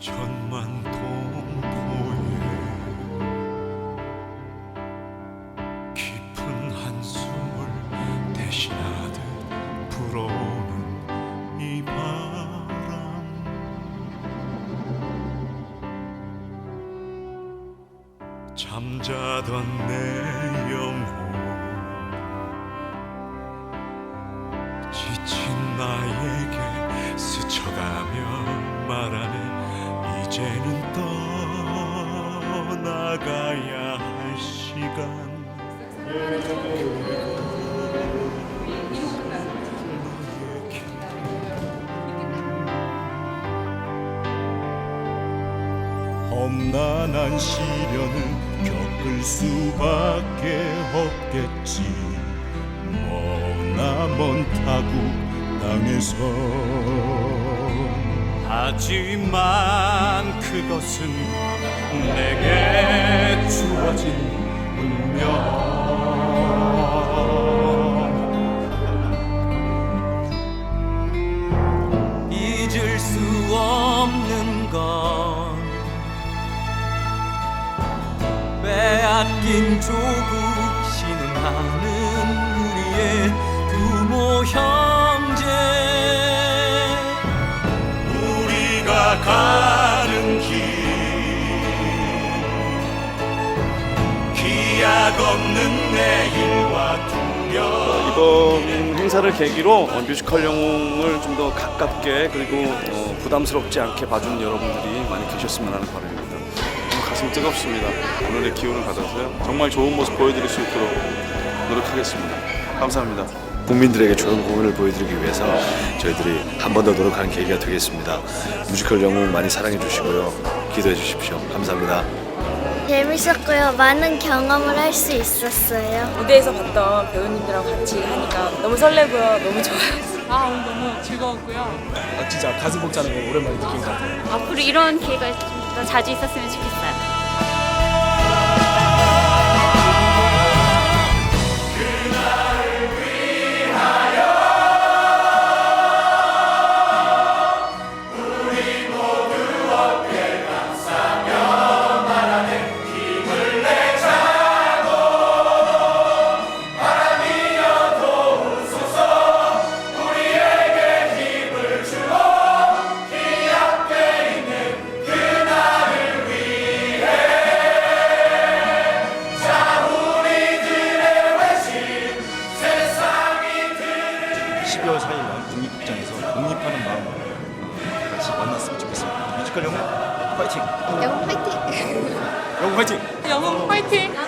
천만 동포의 깊은 한숨을 대신하듯 불어오는 이 바람. 잠자던 내 영혼 지친 나에게 스쳐가며 말하네 이제는 떠나가야 할 시간. 험난한 시련을 겪을 수밖에 없겠지. 머나먼 타국 땅에서 하지만 그것은 내게 주어진 운명. 잊을 수 없는 건 빼앗긴 조국 신음하는 우리의 부모 형 가 가는 길 기약 없는 내일과 두려움 이번 행사를 계기로 어, 뮤지컬 영웅을 좀 더 가깝게 그리고 어, 부담스럽지 않게 봐주는 여러분들이 많이 계셨으면 하는 바람입니다. 좀 가슴 뜨겁습니다. 오늘의 기운을 받아서요. 정말 좋은 모습 보여드릴 수 있도록 노력하겠습니다. 감사합니다. 국민들에게 좋은 공연을 보여드리기 위해서 저희들이 한 번 더 노력하는 계기가 되겠습니다. 뮤지컬 영웅 많이 사랑해 주시고요. 기도해 주십시오. 감사합니다. 재밌었고요. 많은 경험을 할 수 있었어요. 무대에서 봤던 배우님들하고 같이 하니까 너무 설레고요. 너무 좋아요. 아 오늘 너무 즐거웠고요. 진짜 가슴 벅차는 거 오랜만에 느낀 것 같아요. 앞으로 이런 기회가 좀 더 자주 있었으면 좋겠어요. (12월 4일 날) 독립극장에서 독립하는 마음으로 어, 다 같이 만났으면 좋겠습니다 뮤지컬 영웅 파이팅 영웅 화이팅! 영웅 파이팅 영웅 화이팅!